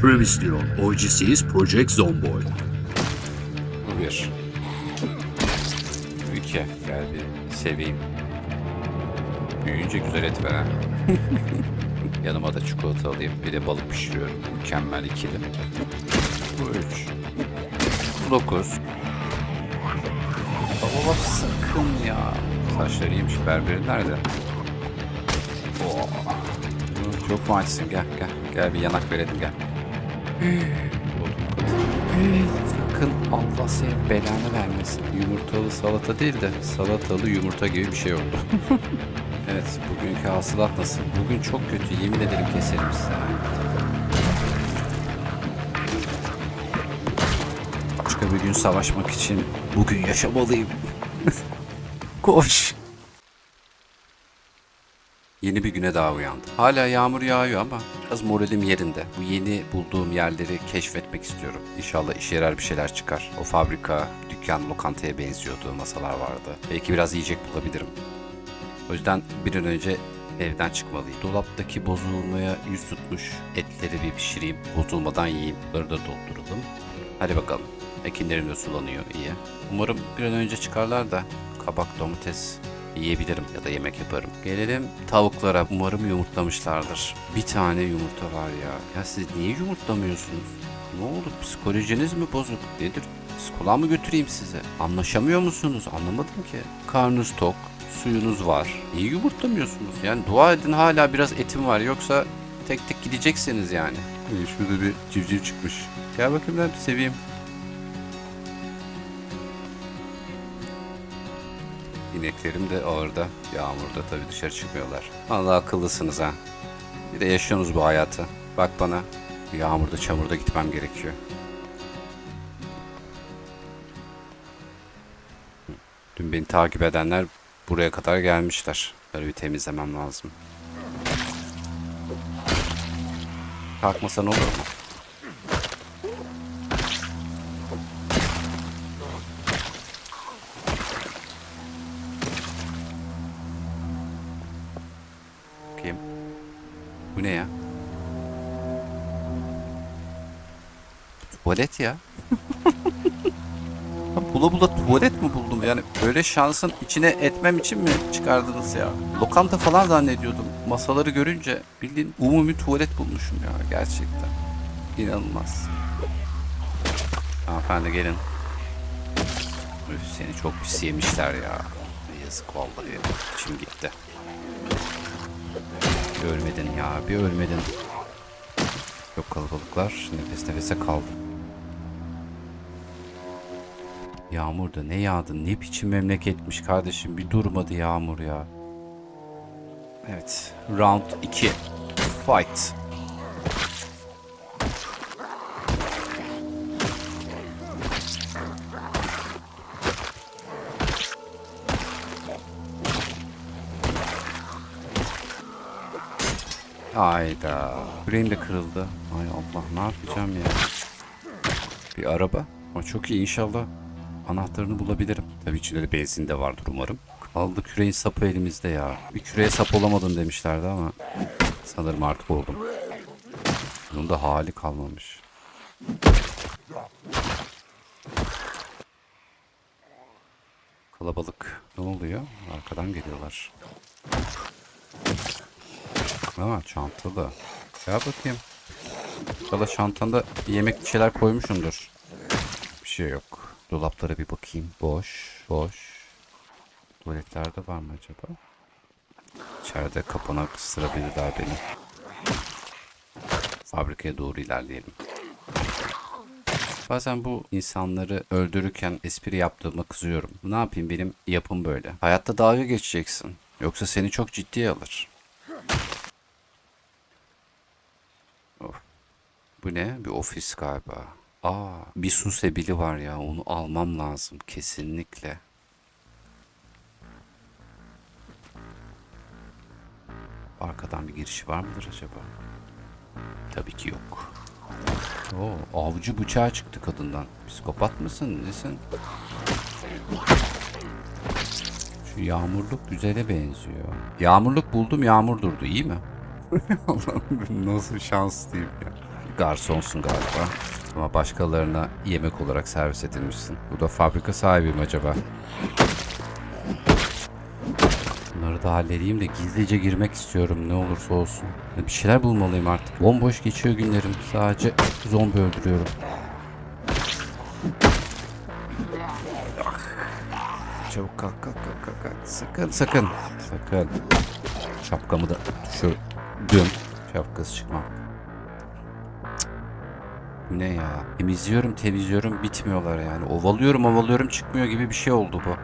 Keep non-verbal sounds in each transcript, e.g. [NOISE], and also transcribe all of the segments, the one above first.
Previous on OGC's Project Zomboid. Bu bir. Bu iki. Gel bir seveyim. Büyüyünce güzel et ver ha. [LAUGHS] Yanıma da çikolata alayım. Bir de balık pişiriyorum. Mükemmel ikili. Bu üç. Bu dokuz. Baba sakın ya. Saçları iyiymiş. Berberi nerede? Oo. Çok mu açsın? Gel gel. Gel bir yanak verelim gel. Sakın Allah senin belanı vermesin. Yumurtalı salata değil de salatalı yumurta gibi bir şey oldu. [LAUGHS] evet bugünkü hasılat nasıl? Bugün çok kötü yemin ederim keserim size. Başka bir gün savaşmak için bugün yaşamalıyım. [LAUGHS] Koş. Yeni bir güne daha uyandım. Hala yağmur yağıyor ama biraz moralim yerinde. Bu yeni bulduğum yerleri keşfetmek istiyorum. İnşallah işe yarar bir şeyler çıkar. O fabrika, dükkan, lokantaya benziyordu. Masalar vardı. Belki biraz yiyecek bulabilirim. O yüzden bir an önce evden çıkmalıyım. Dolaptaki bozulmaya yüz tutmuş etleri bir pişireyim. Bozulmadan yiyeyim. Bunları da dolduralım. Hadi bakalım. Ekinlerim de sulanıyor iyi. Umarım bir an önce çıkarlar da kabak, domates yiyebilirim ya da yemek yaparım. Gelelim tavuklara. Umarım yumurtlamışlardır. Bir tane yumurta var ya. Ya siz niye yumurtlamıyorsunuz? Ne oldu? Psikolojiniz mi bozuk? Nedir? Psikoloğa mı götüreyim size? Anlaşamıyor musunuz? Anlamadım ki. Karnınız tok, suyunuz var. Niye yumurtlamıyorsunuz? Yani dua edin hala biraz etim var. Yoksa tek tek gideceksiniz yani. Şurada bir civciv çıkmış. Gel bakayım ben bir seveyim. İneklerim de ağırda. Yağmurda tabii dışarı çıkmıyorlar. Allah akıllısınız ha. Bir de yaşıyorsunuz bu hayatı. Bak bana. Yağmurda çamurda gitmem gerekiyor. Dün beni takip edenler buraya kadar gelmişler. Böyle bir temizlemem lazım. Kalkmasa ne olur mu? Ne ya? Tuvalet [LAUGHS] ya. Bula bula tuvalet mi buldum? Yani böyle şansın içine etmem için mi çıkardınız ya? Lokanta falan zannediyordum. Masaları görünce bildiğin umumi tuvalet bulmuşum ya gerçekten. İnanılmaz. Hanımefendi gelin. Üf, seni çok pis yemişler ya. Yazık vallahi. İçim gitti. Bir ölmedin ya, bir ölmedin. Çok kalabalıklar, nefes nefese kaldım. Yağmur da ne yağdı, ne biçim memleketmiş kardeşim. Bir durmadı yağmur ya. Evet, round 2. Fight. Hayda. Yüreğim de kırıldı. Ay Allah ne yapacağım ya. Bir araba. Ama çok iyi inşallah. Anahtarını bulabilirim. Tabii içinde de benzin de vardır umarım. Kaldı küreğin sapı elimizde ya. Bir küreğe sap olamadın demişlerdi ama sanırım artık oldum. Bunun da hali kalmamış. Kalabalık. Ne oluyor? Arkadan geliyorlar. Ama çantalı. Ya bakayım. Valla çantanda yemek bir şeyler koymuşumdur. Bir şey yok. Dolaplara bir bakayım. Boş, boş. Tuvaletlerde var mı acaba? İçeride kapana kıstırabilirler beni. Fabrikaya doğru ilerleyelim. Bazen bu insanları öldürürken espri yaptığıma kızıyorum. Ne yapayım benim yapım böyle. Hayatta dalga geçeceksin. Yoksa seni çok ciddiye alır. Bu ne? Bir ofis galiba. Aa, bir su sebili var ya. Onu almam lazım kesinlikle. Arkadan bir girişi var mıdır acaba? Tabii ki yok. Oo, avcı bıçağı çıktı kadından. Psikopat mısın? Nesin? Şu yağmurluk güzele benziyor. Yağmurluk buldum, yağmur durdu. İyi mi? [LAUGHS] Allah'ım nasıl şanslıyım ya. Garsonsun galiba. Ama başkalarına yemek olarak servis edilmişsin. Bu da fabrika sahibi mi acaba? Bunları da halledeyim de gizlice girmek istiyorum ne olursa olsun. Bir şeyler bulmalıyım artık. Bomboş geçiyor günlerim. Sadece zombi öldürüyorum. Çabuk kalk kalk kalk kalk. kalk. Sakın sakın. Sakın. Şapkamı da düşürdüm. Şapkası çıkmam. Bu ne ya? Temizliyorum temizliyorum bitmiyorlar yani. Ovalıyorum ovalıyorum çıkmıyor gibi bir şey oldu bu.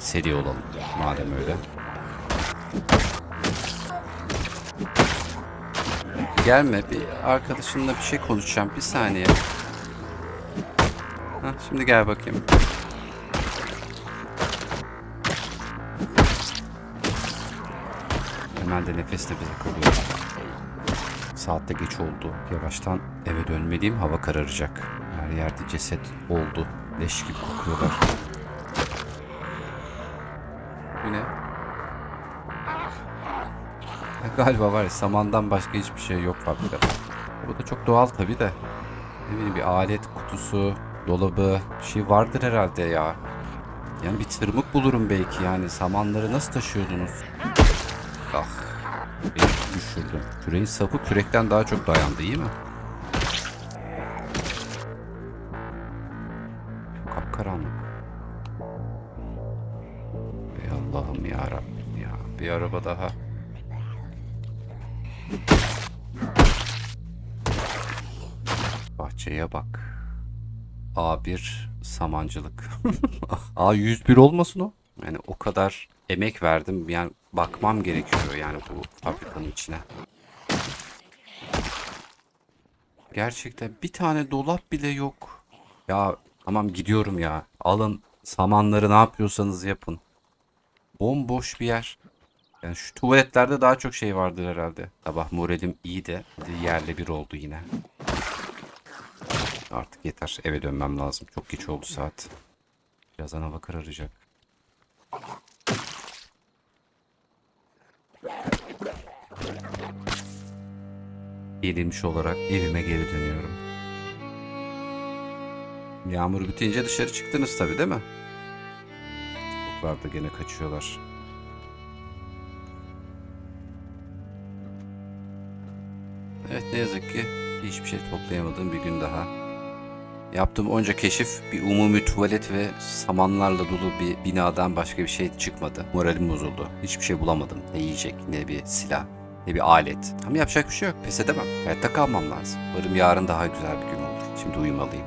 Seri olalım madem öyle. Gelme bir arkadaşımla bir şey konuşacağım bir saniye. Hah, şimdi gel bakayım. Hemen de nefes nefese kalıyorum. Saatte geç oldu. Yavaştan eve dönmeliyim. Hava kararacak. Her yerde ceset oldu. Leş gibi kokuyorlar. Bu ne? Galiba var ya samandan başka hiçbir şey yok fabrikada. Bu da çok doğal tabi de. Ne bileyim bir alet kutusu, dolabı bir şey vardır herhalde ya. Yani bir tırmık bulurum belki yani. Samanları nasıl taşıyordunuz? Ah. Beni düşürdüm. Küreğin sapı kürekten daha çok dayandı iyi mi? Kapkaranlık. Ey Allah'ım ya Rabbim ya. Bir araba daha. Bahçeye bak. A1 samancılık. [LAUGHS] A101 olmasın o? Yani o kadar emek verdim. Yani bakmam gerekiyor yani bu fabrikanın içine. Gerçekten bir tane dolap bile yok. Ya tamam gidiyorum ya. Alın samanları ne yapıyorsanız yapın. Bomboş bir yer. Yani şu tuvaletlerde daha çok şey vardır herhalde. Sabah moralim iyi de yerle bir oldu yine. Artık yeter. Eve dönmem lazım. Çok geç oldu saat. Birazdan hava kararacak. Yenilmiş olarak evime geri dönüyorum. Yağmur bitince dışarı çıktınız tabii değil mi? Tavuklar da gene kaçıyorlar. Evet ne yazık ki hiçbir şey toplayamadığım bir gün daha. Yaptığım onca keşif bir umumi tuvalet ve samanlarla dolu bir binadan başka bir şey çıkmadı. Moralim bozuldu. Hiçbir şey bulamadım. Ne yiyecek, ne bir silah, ne bir alet. Ama yapacak bir şey yok. Pes edemem. Hayatta kalmam lazım. Umarım yarın daha güzel bir gün olur. Şimdi uyumalıyım.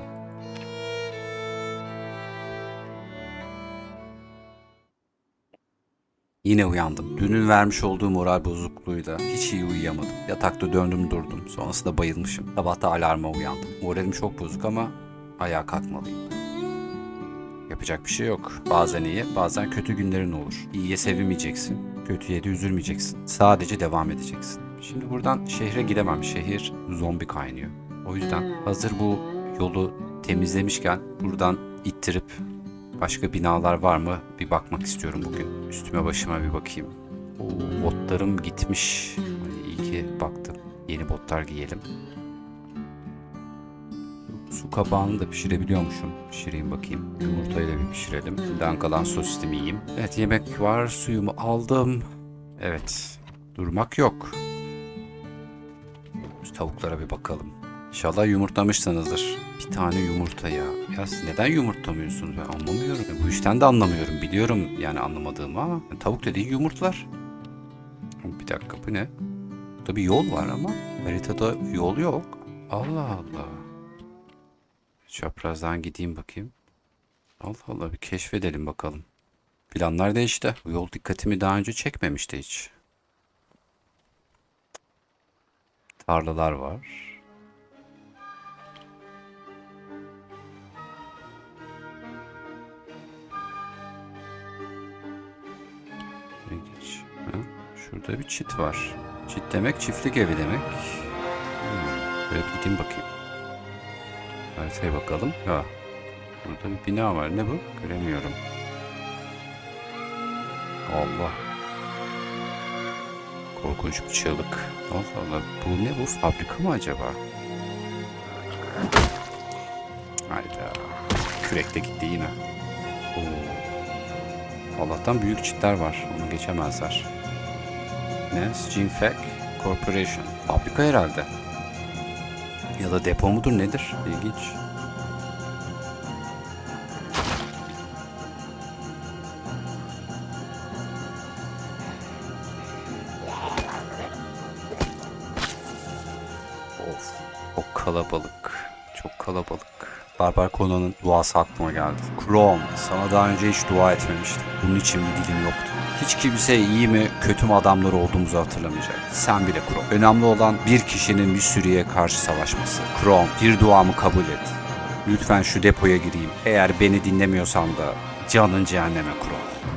Yine uyandım. Dünün vermiş olduğu moral bozukluğuyla hiç iyi uyuyamadım. Yatakta döndüm durdum. Sonrasında bayılmışım. Sabahta alarma uyandım. Moralim çok bozuk ama ayağa kalkmalıyım. Yapacak bir şey yok. Bazen iyi, bazen kötü günlerin olur. İyiye sevinmeyeceksin, kötüye de üzülmeyeceksin. Sadece devam edeceksin. Şimdi buradan şehre gidemem. Şehir zombi kaynıyor. O yüzden hazır bu yolu temizlemişken buradan ittirip Başka binalar var mı? Bir bakmak istiyorum bugün. Üstüme başıma bir bakayım. Oo, botlarım gitmiş. Ay, iyi ki baktım. Yeni botlar giyelim. Su kabağını da pişirebiliyormuşum. Pişireyim bakayım. Yumurtayla bir pişirelim. Şimdiden kalan sosisimi yiyeyim. Evet yemek var. Suyumu aldım. Evet. Durmak yok. Şu tavuklara bir bakalım. İnşallah yumurtlamışsınızdır. Bir tane yumurta ya. Ya siz neden yumurtlamıyorsunuz? Ben anlamıyorum. Bu işten de anlamıyorum. Biliyorum yani anlamadığımı ama yani tavuk dediğin yumurtlar. Bir dakika bu ne? Burada bir yol var ama haritada yol yok. Allah Allah. Çaprazdan gideyim bakayım. Allah Allah bir keşfedelim bakalım. Planlar değişti. Bu yol dikkatimi daha önce çekmemişti hiç. Tarlalar var. Ha? Şurada bir çit var. Çit demek çiftlik evi demek. Hmm. Evet gideyim bakayım. Haritaya bakalım. Ha. Burada bir bina var. Ne bu? Göremiyorum. Allah. Korkunç bir çığlık. Allah Allah. Bu ne bu? Fabrika mı acaba? Hayda. Kürek de gitti yine. Oo. Allah'tan büyük çitler var. Onu geçemezler. Nance Jinfek Corporation. Fabrika herhalde. Ya da depo mudur nedir? İlginç. Of. Çok kalabalık. Çok kalabalık. Barbar Conan'ın duası aklıma geldi. Kron, sana daha önce hiç dua etmemiştim. Bunun için bir dilim yoktu. Hiç kimse iyi mi, kötü mü adamlar olduğumuzu hatırlamayacak. Sen bile Kron. Önemli olan bir kişinin bir sürüye karşı savaşması. Kron, bir duamı kabul et. Lütfen şu depoya gireyim. Eğer beni dinlemiyorsan da canın cehenneme Kron.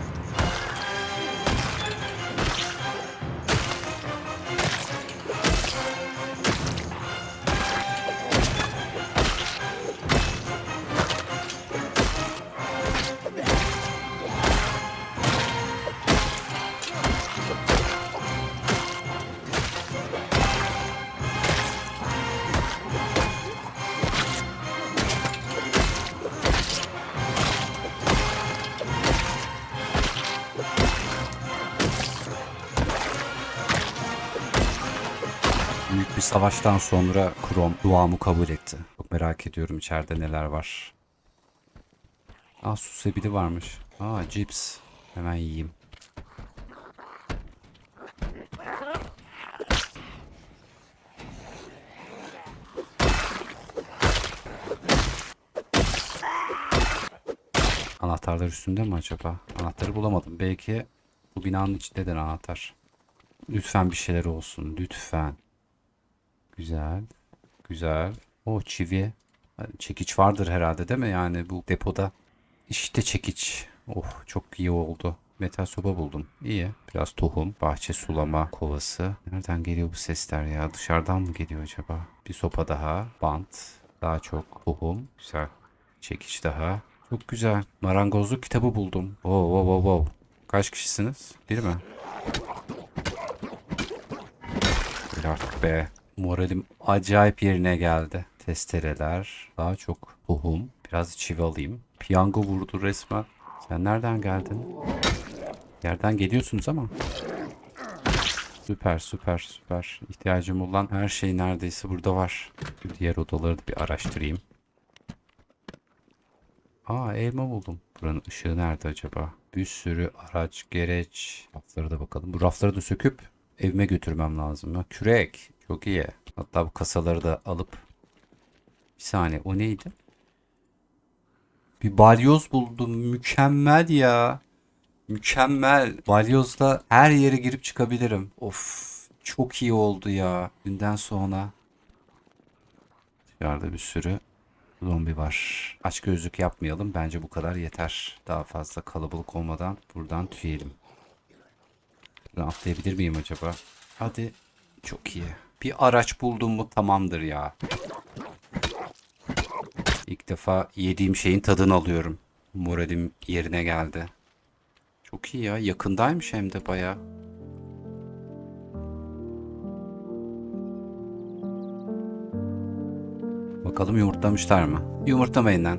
Bir savaştan sonra Krom duamı kabul etti. Çok merak ediyorum içeride neler var. Aa su sebili varmış. Aa cips. Hemen yiyeyim. Anahtarlar üstünde mi acaba? Anahtarı bulamadım. Belki bu binanın içindedir anahtar. Lütfen bir şeyler olsun. Lütfen. Güzel. Güzel. O çivi. Çekiç vardır herhalde değil mi? Yani bu depoda. İşte çekiç. Oh çok iyi oldu. Metal soba buldum. İyi. Biraz tohum. Bahçe sulama kovası. Nereden geliyor bu sesler ya? Dışarıdan mı geliyor acaba? Bir sopa daha. Bant. Daha çok tohum. Güzel. Çekiç daha. Çok güzel. Marangozluk kitabı buldum. Oo, wow, wow, wow. Kaç kişisiniz? Bir mi? Öyle artık be. Moralim acayip yerine geldi. Testereler, daha çok tohum, biraz çivi alayım. Piyango vurdu resmen. Sen nereden geldin? Yerden geliyorsunuz ama. Süper süper süper. İhtiyacım olan her şey neredeyse burada var. Diğer odaları da bir araştırayım. Aa elma buldum. Buranın ışığı nerede acaba? Bir sürü araç, gereç. Raflara da bakalım. Bu rafları da söküp evime götürmem lazım. Ha, kürek. Çok iyi. Hatta bu kasaları da alıp bir saniye o neydi? Bir balyoz buldum. Mükemmel ya. Mükemmel. Balyozla her yere girip çıkabilirim. Of. Çok iyi oldu ya. Dünden sonra. Dışarıda bir sürü zombi var. Aç gözlük yapmayalım. Bence bu kadar yeter. Daha fazla kalabalık olmadan buradan tüyelim. Buradan atlayabilir miyim acaba? Hadi. Çok iyi. Bir araç buldum mu tamamdır ya. İlk defa yediğim şeyin tadını alıyorum. Moralim yerine geldi. Çok iyi ya. Yakındaymış hem de baya. Bakalım yumurtlamışlar mı? Yumurtlamayın lan.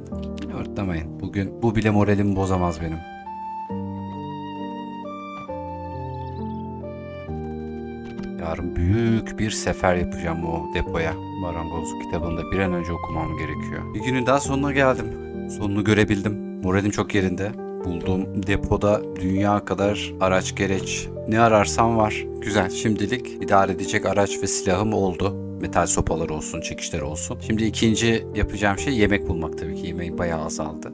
Yumurtlamayın. Bugün bu bile moralimi bozamaz benim. Yarın büyük bir sefer yapacağım o depoya. Marangozluk kitabını da bir an önce okumam gerekiyor. Bir günün daha sonuna geldim. Sonunu görebildim. Moralim çok yerinde. Bulduğum depoda dünya kadar araç gereç ne ararsam var. Güzel şimdilik idare edecek araç ve silahım oldu. Metal sopalar olsun, çekişler olsun. Şimdi ikinci yapacağım şey yemek bulmak tabii ki. Yemeğim bayağı azaldı.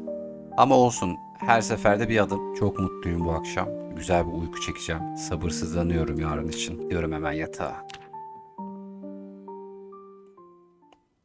Ama olsun her seferde bir adım. Çok mutluyum bu akşam. Güzel bir uyku çekeceğim. Sabırsızlanıyorum yarın için. Diyorum hemen yatağa.